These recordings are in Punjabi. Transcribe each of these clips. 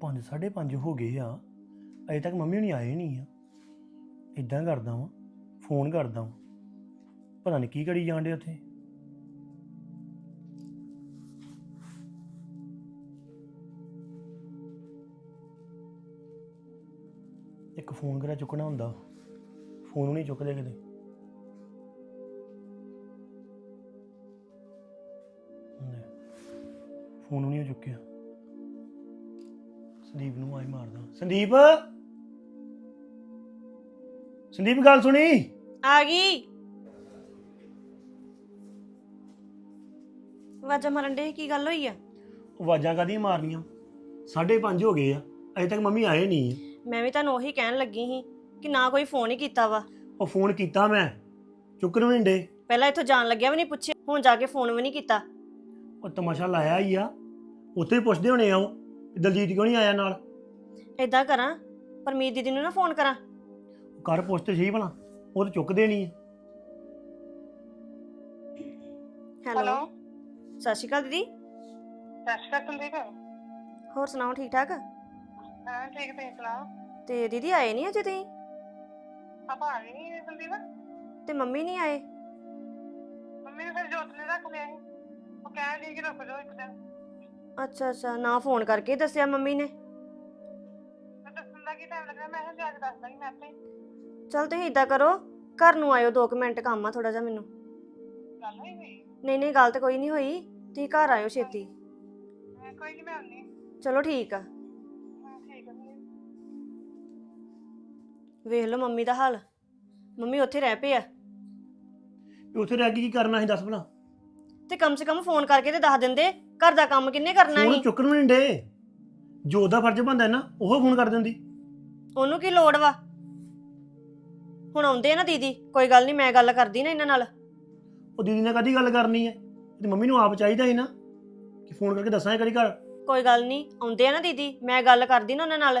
ਪੰਜ ਸਾਢੇ ਪੰਜ ਹੋ ਗਏ ਆ। ਅਜੇ ਤੱਕ ਮੰਮੀ ਹੁਣੀ ਆਏ ਨਹੀਂ ਆ। ਇਦਾਂ ਕਰਦਾ ਵਾਂ ਫੋਨ ਕਰਦਾ ਵਾਂ। ਪਤਾ ਨਹੀਂ ਕੀ ਕਰੀ ਜਾਂਦੇ ਉੱਥੇ। ਇੱਕ ਫੋਨ ਕਰਾ ਚੁੱਕਣਾ ਹੁੰਦਾ। ਫੋਨ ਨਹੀਂ ਚੁੱਕਦੇ ਕਿਤੇ। ਲੈ, ਫੋਨ ਨਹੀਂ ਚੁੱਕਿਆ। ਸੰਦੀਪ ਨੂੰ ਆਈ ਮਾਰਦਾ। ਸੰਦੀਪ? ਸੰਦੀਪ ਗੱਲ ਸੁਣੀ? ਆ ਗਈ। ਵਾਜਾ ਮਾਰਨ ਦੇ ਕੀ ਗੱਲ ਹੋਈ ਆ? ਆਵਾਜ਼ਾਂ ਕਾਦੀਆਂ ਮਾਰਨੀਆਂ? ਸਾਢੇ ਪੰਜ ਹੋ ਗਏ ਆ। ਅਜੇ ਤੱਕ ਮੰਮੀ ਆਏ ਨਹੀਂ ਆ। ਮੈਂ ਵੀ ਤੁਹਾਨੂੰ ਉਹੀ ਕਹਿਣ ਲੱਗੀ ਸੀ ਕਿ ਨਾ ਕੋਈ ਫੋਨ ਹੀ ਕੀਤਾ ਵਾ। ਉਹ ਫੋਨ ਕੀਤਾ ਮੈਂ। ਚੁੱਕਣ ਵੀ ਨਹੀਂ ਡੇ ਪਹਿਲਾਂ ਇੱਥੋਂ ਜਾਣ ਲੱਗਿਆ ਵੀ ਨਹੀਂ ਪੁੱਛਿਆ। ਹੁਣ ਜਾ ਕੇ ਫੋਨ ਵੀ ਨਹੀਂ ਕੀਤਾ। ਉਹ ਤਮਾਸ਼ਾ ਲਾਇਆ ਹੀ ਆ। ਉੱਥੇ ਹੀ ਪੁੱਛਦੇ ਹੋਣੇ ਆ ਉਹ। ਦਲਜੀਤ ਕਿਉਂ ਨਹੀਂ ਆਇਆ ਨਾਲ? ਏਦਾਂ ਕਰਾਂ ਪਰਮੀਤ ਦੀਦੀ ਨੂੰ ਨਾ ਫੋਨ ਕਰਾਂ। ਘਰ ਪੁੱਛਦੇ ਸਹੀ ਭਲਾ ਉਹ ਤਾਂ ਚੁੱਕਦੇ ਨਹੀਂ ਆ। ਹੈਲੋ ਸਤਿ ਸ਼੍ਰੀ ਅਕਾਲ ਦੀਦੀ। ਸਤਿ ਸ਼੍ਰੀ ਅਕਾਲ ਸੰਦੀਪ। ਹੋਰ ਸੁਣਾਓ ਠੀਕ ਠਾਕ? ਹਾਂ ਠੀਕ ਤੁਸੀਂ ਸੁਣਾਓ? ਤੇ ਦੀਦੀ ਆਏ ਨਹੀਂ ਅਜੇ ਤੁਸੀਂ? ਆਪਾਂ ਆ ਗਏ ਨੀ ਸੰਦੀਪ। ਤੇ ਮੰਮੀ ਨਹੀਂ ਆਏ? ਮੰਮੀ ਨੇ ਫਿਰ ਜੋਤ ਨੇ ਰੱਖ ਲਿਆ ਸੀ। ਉਹ ਕਹਿ ਲਈ ਕਿ ਰੁਕ ਜਾਓ ਇੱਕ ਦਿਨ। ਅੱਛਾ ਅੱਛਾ। ਨਾ ਫੋਨ ਕਰਕੇ ਹੀ ਦੱਸਿਆ ਮੰਮੀ ਨੇ। ਮੈਂ ਦੱਸਣ ਦਾ ਕੀ ਟਾਈਮ ਲੱਗਣਾ ਮੈਂ ਕਿਹਾ ਜਾ ਕੇ ਦੱਸ ਦਾਂਗੀ ਮੈਂ ਆਪੇ ਹੀ। ਚਲ ਤੁਸੀਂ ਏਦਾਂ ਕਰੋ ਘਰ ਨੂੰ ਆਇਓ 2 ਮਿੰਟ ਕੰਮ ਆ ਥੋੜਾ ਜਿਹਾ ਮੈਨੂੰ। ਗੱਲ ਹੋਈ ਹੋਈ ਨਹੀਂ ਨਹੀਂ ਗੱਲ ਤੇ ਕੋਈ ਨਹੀਂ ਹੋਈ। ਤੁਸੀਂ ਘਰ ਆਇਓ ਛੇਤੀ। ਮੈਂ ਕੋਈ ਨਹੀਂ ਮੈਂ ਆਉਂਦੀ। ਚਲੋ ਠੀਕ ਆ। ਠੀਕ ਹੈ। ਵੇਖ ਲਓ ਮੰਮੀ ਦਾ ਹਾਲ। ਮੰਮੀ ਉੱਥੇ ਰਹਿ ਪਏ ਆ। ਉੱਥੇ ਰਹਿ ਕੇ ਕੀ ਕਰਨਾ ਸੀ ਦੱਸ ਭਲਾ। ਤੇ ਕਮ ਸੇ ਕਮ ਫੋਨ ਕਰਕੇ ਤੇ ਦੱਸ ਦਿੰਦੇ। ਘਰ ਦਾ ਕੰਮ ਕਿੰਨੇ ਕਰਨਾ ਫੋਨ ਸੀ? ਚੁੱਕਣ ਵੀ ਨਹੀਂ ਡੇ ਜੋ ਉਹਦਾ ਫਰਜ਼ ਬੰਦਾ ਨਾ ਉਹ ਫੋਨ ਕਰ ਦਿੰਦੀ। ਉਹਨੂੰ ਕੀ ਲੋੜ ਵਾ? ਹੁਣ ਆਉਂਦੇ ਆ ਨਾ ਦੀਦੀ ਕੋਈ ਗੱਲ ਨਹੀਂ ਮੈਂ ਗੱਲ ਕਰਦੀ ਨਾ ਇਹਨਾਂ ਨਾਲ। ਉਹ ਦੀਦੀ ਨੇ ਕਦੀ ਗੱਲ ਕਰਨੀ ਹੈ? ਤੇ ਮੰਮੀ ਨੂੰ ਆਪ ਚਾਹੀਦਾ ਸੀ ਨਾ ਕਿ ਫੋਨ ਕਰਕੇ ਦੱਸਾਂ ਕਰੀ ਘਰ ਕੋਈ ਗੱਲ ਨਹੀਂ ਆਉਂਦੇ ਆ ਨਾ ਦੀਦੀ ਮੈਂ ਗੱਲ ਕਰਦੀ ਨਾ ਉਹਨਾਂ ਨਾਲ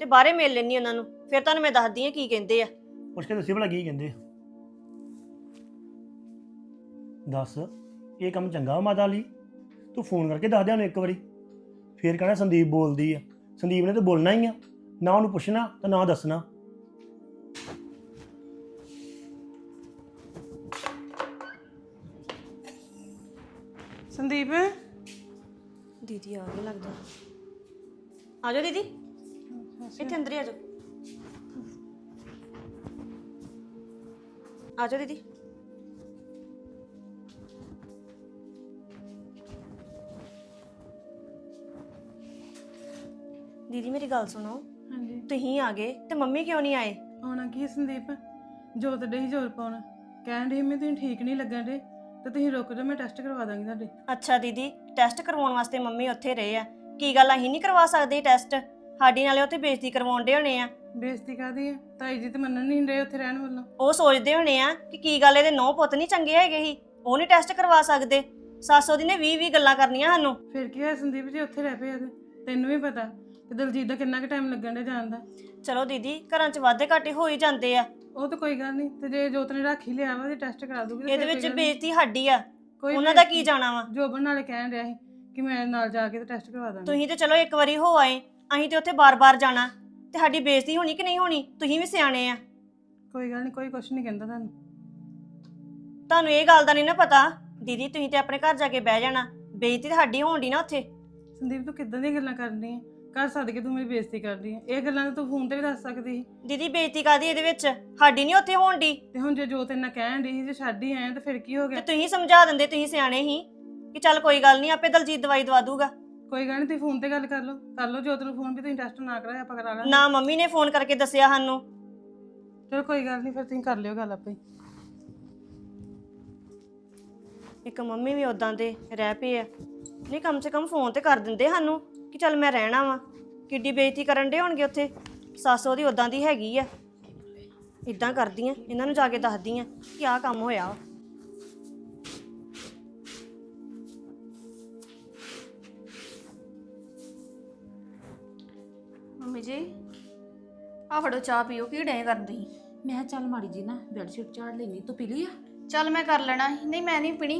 ਤੇ ਬਾਹਰੇ ਮਿਲ ਲੈਣੀ ਉਹਨਾਂ ਨੂੰ ਫਿਰ ਤੁਹਾਨੂੰ ਮੈਂ ਦੱਸਦੀ ਆ ਕੀ ਕਹਿੰਦੇ ਆ। ਪੁੱਛ ਕੇ ਦੱਸੀ ਭਲਾ ਕੀ ਕਹਿੰਦੇ ਆ। ਦੱਸ ਇਹ ਕੰਮ ਚੰਗਾ ਵਾ ਮਾਤਾ ਲਈ ਤੂੰ ਫੋਨ ਕਰਕੇ ਦੱਸ ਦੇ ਉਹਨੂੰ ਇੱਕ ਵਾਰੀ। ਫੇਰ ਕਹਿਣਾ ਸੰਦੀਪ ਬੋਲਦੀ ਆ। ਸੰਦੀਪ ਨੇ ਤਾਂ ਬੋਲਣਾ ਹੀ ਆ। ਨਾ ਉਹਨੂੰ ਪੁੱਛਣਾ ਤੇ ਨਾ ਦੱਸਣਾ। ਸੰਦੀਪ? ਦੀਦੀ ਆ ਗਏ ਲੱਗਦਾ। ਆ ਜਾਓ ਦੀਦੀ। ਇੱਥੇ ਅੰਦਰ ਹੀ ਆ ਜਾਓ। ਆ ਜਾਓ ਦੀਦੀ। ਦੀਦੀ ਮੇਰੀ ਗੱਲ ਸੁਣੋ। ਹਾਂਜੀ। ਤੁਸੀਂ ਆ ਗਏ ਤੇ ਮੰਮੀ ਕਿਉਂ ਨਹੀਂ ਆਏ? ਆਉਣਾ ਕੀ ਹੈ ਸੰਦੀਪ? ਜੋਤ ਦੇ ਹੀ ਜ਼ੋਰ ਪਾਉਣਾ। ਕਹਿਣ ਡਈ ਮੈਂ ਤੁਸੀਂ ਠੀਕ ਨਹੀਂ ਲੱਗਣ ਦੇ ਤੇ ਤੁਸੀਂ ਰੁਕ ਜਾਓ ਮੈਂ ਟੈਸਟ ਕਰਵਾ ਦਾਂਗੀ ਤੁਹਾਡੇ। ਅੱਛਾ ਦੀਦੀ ਟੈਸਟ ਕਰਵਾਉਣ ਵਾਸਤੇ ਮੰਮੀ ਉੱਥੇ ਰਹੇ ਆ। ਕੀ ਗੱਲ ਅਸੀਂ ਨਹੀਂ ਕਰਵਾ ਸਕਦੇ ਟੈਸਟ ਸਾਡੀ ਨਾਲੇ ਉੱਥੇ ਬੇਇੱਜ਼ਤੀ ਕਰਵਾਉਣ ਦੇ ਹੋਣੇ ਆ। ਬੇਇੱਜ਼ਤੀ ਕਾਦੀ ਹੈ ਤਾਈ ਜੀ ਤੇ ਮੰਨਣ ਨਹੀਂ ਰਹੇ ਉੱਥੇ ਰਹਿਣ ਵੱਲੋਂ। ਉਹ ਸੋਚਦੇ ਹੋਣੇ ਆ ਕਿ ਕੀ ਗੱਲ ਇਹਦੇ ਨੌ ਪੁੱਤ ਨਹੀਂ ਚੰਗੇ ਹੈਗੇ ਹੀ ਉਹ ਨਹੀਂ ਟੈਸਟ ਕਰਵਾ ਸਕਦੇ। ਸਾਸੋ ਦੀ ਨੇ 20 20 ਗੱਲਾਂ ਕਰਨੀਆਂ ਸਾਨੂੰ। ਫਿਰ ਕੀ ਹੋਇਆ ਸੰਦੀਪ ਜੀ ਉੱਥੇ ਰਹਿ ਪਏ ਆ ਤੇ? ਤੈਨੂੰ ਵੀ ਪਤਾ। ਕਿ ਦਲਜੀਤ ਦਾ ਕਿੰਨਾ ਕੁ ਟਾਈਮ ਲੱਗਣ ਦੇ ਜਾਣ ਦਾ? ਚਲੋ ਦੀਦੀ ਘਰਾਂ 'ਚ ਵਾਧੇ ਘਾਟੇ ਹੋ ਹੀ ਜਾਂਦੇ ਆ। ਉਹ ਤਾਂ ਕੋਈ ਗੱਲ ਨਹੀਂ ਤੇ ਜੇ ਜੋਤ ਨੇ ਰੱਖ ਹੀ ਲਿਆ ਵਾ ਤੇ ਟੈਸਟ ਕਰਾ ਦੂਗੀ ਤੇ ਇਹਦੇ ਫਿਰ ਵਿੱਚ ਕੋਈ ਗੱਲ ਨੀ। ਬੇਇੱਜ਼ਤੀ ਸਾਡੀ ਆ। ਕੋਈ ਉਹਨਾਂ ਦਾ ਕੀ ਜਾਣਾ ਵਾ? ਜੋਬਨ ਨਾਲੇ ਕਹਿਣ ਰਿਹਾ ਸੀ ਕਿ ਮੈਂ ਨਾਲ ਜਾ ਕੇ ਤੇ ਟੈਸਟ ਕਰਵਾ ਦਾਂਗੀ। ਤੁਸੀਂ ਤੇ ਚਲੋ ਇੱਕ ਵਾਰੀ ਹੋ ਆਏ ਅਸੀਂ ਤੇ ਉੱਥੇ ਬਾਰ-ਬਾਰ ਜਾਣਾ। ਤੇ ਸਾਡੀ ਬੇਇੱਜ਼ਤੀ ਹੋਣੀ ਕਿ ਨਹੀਂ ਹੋਣੀ? ਤੁਸੀਂ ਵੀ ਸਿਆਣੇ ਆ। ਕੋਈ ਗੱਲ ਨਹੀਂ ਕੋਈ ਕੁਛ ਨਹੀਂ ਕਹਿੰਦਾ ਤੁਹਾਨੂੰ। ਤੁਹਾਨੂੰ ਇਹ ਗੱਲ ਦਾ ਨਹੀਂ ਨਾ ਪਤਾ। ਦੀਦੀ ਤੁਸੀਂ ਤੇ ਆਪਣੇ ਘਰ ਜਾ ਕੇ ਬਹਿ ਜਾਣਾ। ਬੇਇੱਜ਼ਤੀ ਤਾਂ ਸਾਡੀ ਹੋਣ ਨਾ ਉੱਥੇ। ਸੰਦੀਪ ਤੂੰ ਕਿੱਦਾਂ ਦੀਆਂ ਗੱਲਾਂ ਕਰਦੀ ਹੈ ਘਰ ਸੱਦ ਕੇ ਤੂੰ ਮੇਰੀ ਬੇਇੱਜ਼ਤੀ ਕਰਦੀ ਹੈ। ਇਹ ਗੱਲਾਂ ਤਾਂ ਤੂੰ ਫੋਨ ਤੇ ਵੀ ਦੱਸ ਸਕਦੀ ਸੀ। ਦੀਦੀ ਬੇਇੱਜ਼ਤੀ ਕਾਦੀ ਇਹਦੇ ਵਿੱਚ? ਸਾਡੀ ਨਹੀਂ ਉੱਥੇ ਹੋਣ ਦੀ ਤੇ ਹੁਣ ਜੇ ਜੋਤ ਇੰਨਾ ਕਹਿਣ ਦੀ ਸੀ ਜੇ ਛੱਡ ਹੀ ਆਏ ਤਾਂ ਫਿਰ ਕੀ ਹੋ ਤੇ ਗਿਆ ਤੁਸੀਂ ਸਮਝਾ ਦਿੰਦੇ ਤੁਸੀਂ ਸਿਆਣੇ ਹੀ ਕਿ ਚੱਲ ਕੋਈ ਗੱਲ ਨਹੀਂ ਆਪੇ ਦਲਜੀਤ ਦਵਾਈ ਦਵਾ ਦੂਗਾ। ਕੋਈ ਗੱਲ ਨਹੀਂ ਤੁਸੀਂ ਫੋਨ ਤੇ ਗੱਲ ਕਰ ਲਓ। ਕਰ ਲਓ ਜੋਤ ਨੂੰ ਫੋਨ ਵੀ ਤੁਸੀਂ ਟੈਸਟ ਨਾ ਕਰਾਇਆ ਆਪਾਂ ਕਰਾ ਲਾਂਗੇ। ਨਾ ਮੰਮੀ ਨੇ ਫੋਨ ਕਰਕੇ ਦੱਸਿਆ ਸਾਨੂੰ। ਚਲੋ ਕੋਈ ਗੱਲ ਨਹੀਂ ਫਿਰ ਤੁਸੀਂ ਕਰ ਲਿਓ ਗੱਲ ਆਪੇ ਹੀ। ਇੱਕ ਮੰਮੀ ਵੀ ਉਦਾਂ ਦੇ ਰਹਿ ਪਏ ਆ। ਨਹੀਂ ਕਮ ਸੇ ਕਮ ਫੋਨ ਤੇ ਕਰ ਦਿੰਦੇ ਸਾਨੂੰ। ਕਿ ਚੱਲ ਮੈਂ ਰਹਿਣਾ ਵਾਂ ਕਿੱਡੀ ਬੇਇੱਜ਼ਤੀ ਕਰਨ ਦੇ ਹੋਣਗੇ ਉੱਥੇ ਸੱਸ ਉਹਦੀ ਉਦਾਂ ਦੀ ਹੈਗੀ ਆ ਇਦਾਂ ਕਰਦੀਆਂ ਇਹਨਾਂ ਨੂੰ ਜਾ ਕੇ ਦੱਸਦੀਆਂ ਕਿ ਆਹ ਕੰਮ ਹੋਇਆ ਵਾ। ਮੰਮੀ ਜੀ ਆ ਫੜੋ ਚਾਹ ਪੀਓ ਕੀ ਡੇ ਕਰਦੀ ਮੈਂ ਕਿਹਾ ਚੱਲ ਮਾੜੀ ਜੀ ਨਾ ਬੈੱਡ ਸ਼ੀਟ ਝਾੜ ਲੈਣੀ ਤੂੰ ਪੀ ਲਈ ਆ ਚੱਲ ਮੈਂ ਕਰ ਲੈਣਾ ਸੀ। ਨਹੀਂ ਮੈਂ ਨਹੀਂ ਪੀਣੀ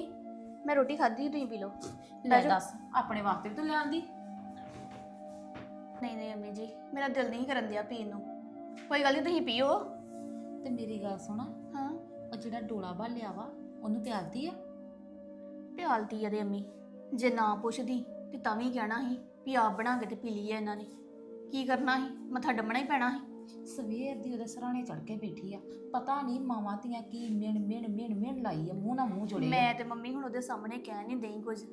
ਮੈਂ ਰੋਟੀ ਖਾਧੀ ਤੁਸੀਂ ਪੀ ਲਓ ਲੈ। ਦੱਸ ਆਪਣੇ ਵਾਸਤੇ ਵੀ ਤੂੰ ਲਿਆਂਦੀ ਨਹੀਂ ਨਹੀਂ ਮੇਰਾ ਦਿਲ ਨਹੀਂ ਕਰਨ ਦਿਆ ਪੀਣ ਨੂੰ। ਕੋਈ ਗੱਲ ਨਹੀਂ ਤੁਸੀਂ ਪੀਓ। ਤੇ ਮੇਰੀ ਗੱਲ ਸੁਣ। ਹਾਂ। ਉਹ ਜਿਹੜਾ ਡੋਲਾ ਭਾਲਿਆ ਵਾ ਉਹਨੂੰ ਪਿਆਲਦੀ ਆ? ਪਿਆਲਤੀ ਆ ਦੇ ਅੰਮੀ। ਜੇ ਨਾ ਪੁੱਛਦੀ ਤੇ ਤਾਂ ਵੀ ਕਹਿਣਾ ਸੀ ਵੀ ਆਪ ਬਣਾ ਕੇ ਤੇ ਪੀ ਲਈ ਆ ਇਹਨਾਂ ਨੇ। ਕੀ ਕਰਨਾ ਸੀ? ਮੱਥਾ ਡੰਮਣਾ ਹੀ ਪੈਣਾ ਸੀ। ਸਵੇਰ ਦੀ ਉਹਦੇ ਸਰਾਣੇ ਚੜ ਕੇ ਬੈਠੀ ਆ। ਪਤਾ ਨਹੀਂ ਮਾਵਾਂ ਧੀਆਂ ਕੀ ਮਿਣ ਮਿਣ ਮਿਣ ਮਿਣ ਲਾਈ ਆ ਮੂੰਹ ਨਾਲ ਮੂੰਹ ਜੁੜੇ। ਮੈਂ ਤੇ ਮੰਮੀ ਹੁਣ ਉਹਦੇ ਸਾਹਮਣੇ ਕਹਿ ਨਹੀਂ ਦੇਈ ਕੁਝ।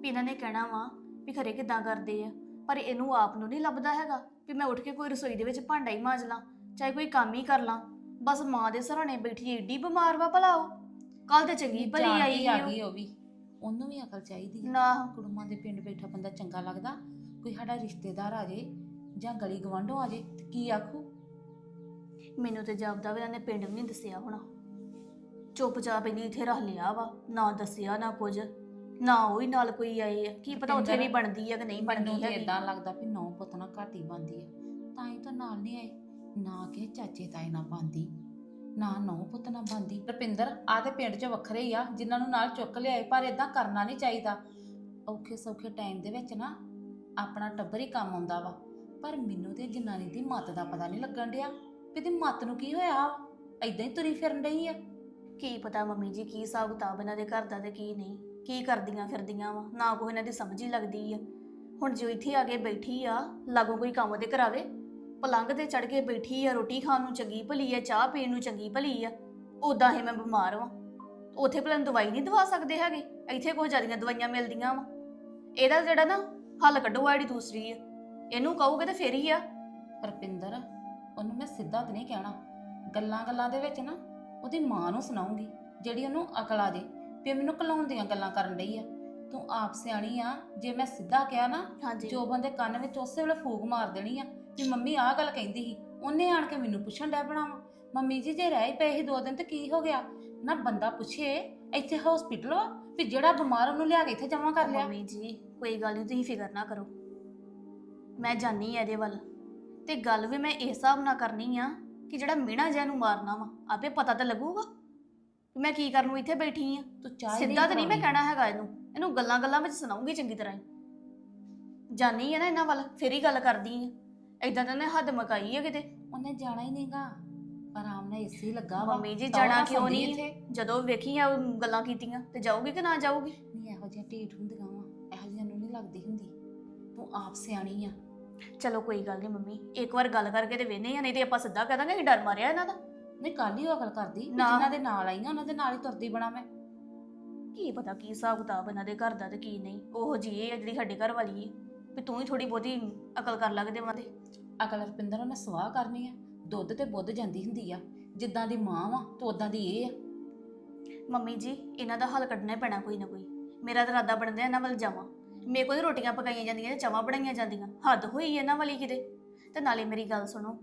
ਵੀ ਇਹਨਾਂ ਨੇ ਕਹਿਣਾ ਵਾ ਵੀ ਖਰੇ ਕਿਦਾਂ ਕਰਦੇ ਆ। ਪਰ ਇਹਨੂੰ ਆਪ ਨੂੰ ਨਹੀਂ ਲੱਭਦਾ ਹੈਗਾ ਵੀ ਮੈਂ ਉੱਠ ਕੇ ਕੋਈ ਰਸੋਈ ਦੇ ਵਿੱਚ ਭਾਂਡਾ ਹੀ ਮਾਂਜ ਲਾਂ ਚਾਹੇ ਕੋਈ ਕੰਮ ਹੀ ਕਰ ਲਾਂ। ਬਸ ਮਾਂ ਦੇ ਸਰਾਣੇ ਬੈਠੀ ਏਡੀ ਬਿਮਾਰ ਵਾ ਭਲਾ ਉਹ। ਕੱਲ ਤੇ ਚੰਗੀ ਭਲੀ ਆਈ ਕੇ ਆ। ਗਈ ਉਹ ਵੀ। ਉਹਨੂੰ ਵੀ ਅਕਲ ਚਾਹੀਦੀ ਆ। ਨਾ। ਕੁੜਮਾਂ ਦੇ ਪਿੰਡ ਬੈਠਾ ਬੰਦਾ ਚੰਗਾ ਲੱਗਦਾ। ਕੋਈ ਸਾਡਾ ਰਿਸ਼ਤੇਦਾਰ ਆ ਜੇ ਜਾਂ ਗਲੀ ਗਵਾਂਢੋਂ ਆ ਜੇ ਤੇ ਕੀ ਆਖੂ? ਮੈਨੂੰ ਤੇ ਜਾਪਦਾ ਵੀ ਇਹਨਾਂ ਨੇ ਪਿੰਡ ਵੀ ਨਹੀਂ ਦੱਸਿਆ ਹੋਣਾ। ਚੁੱਪਚਾਪ ਇਹਨੇ ਇੱਥੇ ਰੱਖ ਲਿਆ ਵਾ। ਨਾ ਦੱਸਿਆ ਨਾ ਕੁਝ। ਨਾ ਉਹ ਹੀ ਨਾਲ ਕੋਈ ਆਏ ਆ। ਕੀ ਪਤਾ ਉੱਥੇ ਵੀ ਬਣਦੀ ਆ ਕਿ ਨਹੀਂ ਮੈਨੂੰ ਬਣਦੀ ਤੇ ਹੈਗੀ। ਇਦਾਂ ਲੱਗਦਾ ਵੀ ਨੌ ਪੁੱਤ ਨਾਲ ਘੱਟ ਹੀ ਬੰਦੀ ਆ। ਤਾਂ ਹੀ ਤਾਂ ਨਾਲ ਨਹੀਂ ਆਏ। ਨਾ ਕਿ ਚਾਚੇ ਤਾਏ ਨਾਲ ਬੰਦੀ ਨਾ ਨੌ ਪੁੱਤ ਨਾਲ ਬੰਦੀ ਰੁਪਿੰਦਰ ਆ ਤੇ ਪਿੰਡ 'ਚ ਵੱਖਰੇ ਹੀ ਆ ਜਿਨ੍ਹਾਂ ਨੂੰ ਨਾਲ ਚੁੱਕ ਲਿਆਏ ਪਰ ਇਦਾਂ ਕਰਨਾ ਨਹੀਂ ਚਾਹੀਦਾ। ਔਖੇ ਸੌਖੇ ਟਾਈਮ ਦੇ ਵਿੱਚ ਨਾ ਆਪਣਾ ਟੱਬਰ ਹੀ ਕੰਮ ਆਉਂਦਾ ਵਾ। ਪਰ ਮੈਨੂੰ ਤੇ ਜਨਾਨੀ ਦੀ ਮੱਤ ਦਾ ਪਤਾ ਨਹੀਂ ਲੱਗਣ ਡਿਆ। ਵੀ ਇਹਦੀ ਮੱਤ ਨੂੰ ਕੀ ਹੋਇਆ? ਐਦਾਂ ਹੀ ਤੁਰੀ ਫਿਰਨ ਡਈ ਆ। ਕੀ ਪਤਾ ਮੰਮੀ ਜੀ ਕੀ ਹਿਸਾਬ ਕਿਤਾਬ ਇਹਨਾਂ ਦੇ ਘਰ ਦਾ ਤੇ ਕੀ ਨਹੀਂ। ਕੀ ਕਰਦੀਆਂ ਫਿਰਦੀਆਂ ਵਾ? ਨਾ ਕੋਈ ਇਹਨਾਂ ਦੀ ਸਮਝ ਹੀ ਲੱਗਦੀ ਆ। ਹੁਣ ਜੋ ਇੱਥੇ ਆ ਕੇ ਬੈਠੀ ਆ, ਲਾਗੋ ਕੋਈ ਕੰਮ ਤੇ ਕਰਾਵੇ ਪਲੰਗ ਤੇ ਚੜ ਕੇ ਬੈਠੀ ਆ, ਰੋਟੀ ਖਾਣ ਨੂੰ ਚੰਗੀ ਭਲੀ ਆ, ਚਾਹ ਪੀਣ ਨੂੰ ਚੰਗੀ ਭਲੀ ਆ ਉਦਾਂ ਹੀ ਮੈਂ ਬਿਮਾਰ ਵਾਂ। ਉਥੇ ਭਲਾ ਦਵਾਈ ਨਹੀਂ ਦਵਾ ਸਕਦੇ ਹੈਗੇ, ਇੱਥੇ ਕੋਈ ਜ਼ਿਆਦੀਆਂ ਦਵਾਈਆਂ ਮਿਲਦੀਆਂ ਵਾ। ਇਹਦਾ ਜਿਹੜਾ ਨਾ ਹੱਲ ਕੱਢੋ ਆ ਦੂਸਰੀ ਆ। ਇਹਨੂੰ ਕਹੋਗੇ ਤਾਂ ਫੇਰ ਹੀ ਆ। ਰਪਿੰਦਰ, ਉਹਨੂੰ ਮੈਂ ਸਿੱਧਾ ਤਾਂ ਨਹੀਂ ਕਹਿਣਾ। ਗੱਲਾਂ ਗੱਲਾਂ ਦੇ ਵਿੱਚ ਨਾ ਉਹਦੀ ਮਾਂ ਨੂੰ ਸੁਣਾਉਂਗੀ, ਜਿਹੜੀ ਉਹਨੂੰ ਅਕਲ ਆ ਜੇ। ਵੀ ਮੈਨੂੰ ਕਲਾਉਣ ਦੀਆਂ ਗੱਲਾਂ ਕਰਨ ਡਈ ਆ। ਤੂੰ ਆਪ ਸਿਆਣੀ ਆ ਜੇ ਮੈਂ ਸਿੱਧਾ ਕਿਹਾ ਨਾ ਹਾਂਜੀ। ਜੋ ਬੰਦੇ ਕੰਨ ਵਿੱਚ ਉਸੇ ਵੇਲੇ ਫੂਕ ਮਾਰ ਦੇਣੀ ਆ ਵੀ ਮੰਮੀ ਆਹ ਗੱਲ ਕਹਿੰਦੀ ਸੀ ਉਹਨੇ ਆਣ ਕੇ ਮੈਨੂੰ ਪੁੱਛਣ ਡੈ ਬਣਾਵਾ ਮੰਮੀ ਜੀ ਜੇ ਰਹਿ ਹੀ ਪਏ ਸੀ ਦੋ ਦਿਨ ਤੇ ਕੀ ਹੋ ਗਿਆ? ਨਾ ਬੰਦਾ ਪੁੱਛੇ ਇੱਥੇ ਹਸਪੀਟਲ ਵਾ? ਵੀ ਜਿਹੜਾ ਬਿਮਾਰ ਉਹਨੂੰ ਲਿਆ ਕੇ ਇੱਥੇ ਜਮਾ ਕਰ ਲਿਆ? ਮੰਮੀ ਜੀ ਕੋਈ ਗੱਲ ਨਹੀਂ ਤੁਸੀਂ ਫਿਕਰ ਨਾ ਕਰੋ। ਮੈਂ ਜਾਣੀ ਆ ਇਹਦੇ ਵੱਲ। ਤੇ ਗੱਲ ਵੀ ਮੈਂ ਇਸ ਹਿਸਾਬ ਨਾਲ ਕਰਨੀ ਆ ਕਿ ਜਿਹੜਾ ਮੀਣਾ ਜਿਹਾ ਨੂੰ ਮਾਰਨਾ ਵਾ ਆਪੇ ਪਤਾ ਤਾਂ ਲੱਗੂਗਾ। ਕਿ ਮੈਂ ਕੀ ਕਰਨ ਨੂੰ ਇੱਥੇ ਬੈਠੀ ਆ? ਤੂੰ ਚਾਹ ਸਿੱਧਾ ਤਾਂ ਨਹੀਂ ਮੈਂ ਕਹਿਣਾ ਹੈਗਾ ਇਹਨੂੰ। ਇਹਨੂੰ ਗੱਲਾਂ ਗੱਲਾਂ ਵਿੱਚ ਸੁਣਾਉਂਗੀ ਚੰਗੀ ਤਰ੍ਹਾਂ ਹੀ। ਜਾਣੀ ਆ ਨਾ ਇਹਨਾਂ ਵੱਲ ਫਿਰ ਹੀ ਗੱਲ ਕਰਦੀ ਆ। ਐਦਾਂ ਤਾਂ ਨੇ ਹੱਦ ਮਕਾਈ ਆ ਕਿਤੇ। ਉਹਨੇ ਜਾਣਾ ਹੀ ਨਹੀਂਗਾ। ਆਰਾਮ ਨਾਲ ਏਸੀ ਲੱਗਾ ਵਾ। ਮੰਮੀ ਜੀ ਤਾਂ ਜਾਣਾ ਕਿਉਂ ਸੌਂਦੀ ਨਹੀਂ? ਇੱਥੇ। ਜਦੋਂ ਵੇਖੀ ਆ ਉਹ ਗੱਲਾਂ ਕੀਤੀਆਂ ਤੇ ਜਾਊਗੀ ਕਿ ਨਾ ਜਾਊਗੀ? ਨਹੀਂ ਇਹੋ ਜਿਹੀਆਂ ਢੀਠ ਹੁੰਦੀਆਂ ਵਾ। ਇਹੋ ਜਿਹੀਆਂ ਨੂੰ ਨਹੀਂ ਲੱਗਦੀ ਹੁੰਦੀ। ਤੂੰ ਆਪ ਸਿਆਣੀ ਆ। ਚਲੋ ਕੋਈ ਗੱਲ ਨਹੀਂ ਮੰਮੀ ਇੱਕ ਵਾਰ ਗੱਲ ਕਰਕੇ ਤੇ ਵੇਨੇ ਆ ਨਹੀਂ ਤੇ ਆਪਾਂ ਸਿੱਧਾ ਕਹਿ ਦਾਂਗੇ ਕਿ ਡਰ ਮਾਰਿਆ ਇਹਨਾਂ ਦਾ। ਨਹੀਂ ਕੱਲ ਹੀ ਉਹ ਅਕਲ ਕਰਦੀ ਵੀ ਨਾ। ਜਿਨ੍ਹਾਂ ਦੇ ਨਾਲ ਆਈਆਂ ਉਹਨਾਂ ਦੇ ਨਾਲ ਹੀ ਤੁਰਦੀ ਬਣਾ ਮੈਂ। ਕੀ ਪਤਾ ਕੀ ਹਿਸਾਬ ਕਿਤਾਬ ਇਹਨਾਂ ਦੇ ਘਰ ਦਾ ਤੇ ਕੀ ਨਹੀਂ। ਉਹੋ ਜੀ ਇਹ ਆ ਜਿਹੜੀ ਸਾਡੇ ਘਰ ਵਾਲੀ ਹੈ ਵੀ ਤੂੰ ਹੀ ਥੋੜੀ ਬਹੁਤੀ ਅਕਲ ਕਰ ਲੱਗਦੇ ਮਾਂ ਦੇ। ਅਕਲ ਰਪਿੰਦਰ ਉਹਨੇ ਸਵਾਹ ਕਰਨੀ ਆ। ਦੁੱਧ ਤੇ ਬੁੱਧ ਜਾਂਦੀ ਹੁੰਦੀ ਆ। ਜਿੱਦਾਂ ਦੀ ਮਾਂ ਵਾ ਤੇ ਉਦਾਂ ਦੀ ਇਹ ਆ। ਮੰਮੀ ਜੀ ਇਹਨਾਂ ਦਾ ਹੱਲ ਕੱਢਣਾ ਹੀ ਪੈਣਾ ਕੋਈ ਨਾ ਕੋਈ। ਮੇਰਾ ਤਾਂ ਇਰਾਦਾ ਬਣਦਾ ਇਹਨਾਂ ਵੱਲ ਜਾਵਾਂ। ਮੇਰੇ ਕੋਲ ਰੋਟੀਆਂ ਪਕਾਈਆਂ ਜਾਂਦੀਆਂ ਤੇ ਚਾਵਾਂ ਬਣਾਈਆਂ ਜਾਂਦੀਆਂ। ਹੱਦ ਹੋਈ ਇਹਨਾਂ ਵਾਲੀ ਕਿਤੇ। ਤੇ ਨਾਲੇ ਮੇਰੀ ਗੱਲ ਸੁਣੋ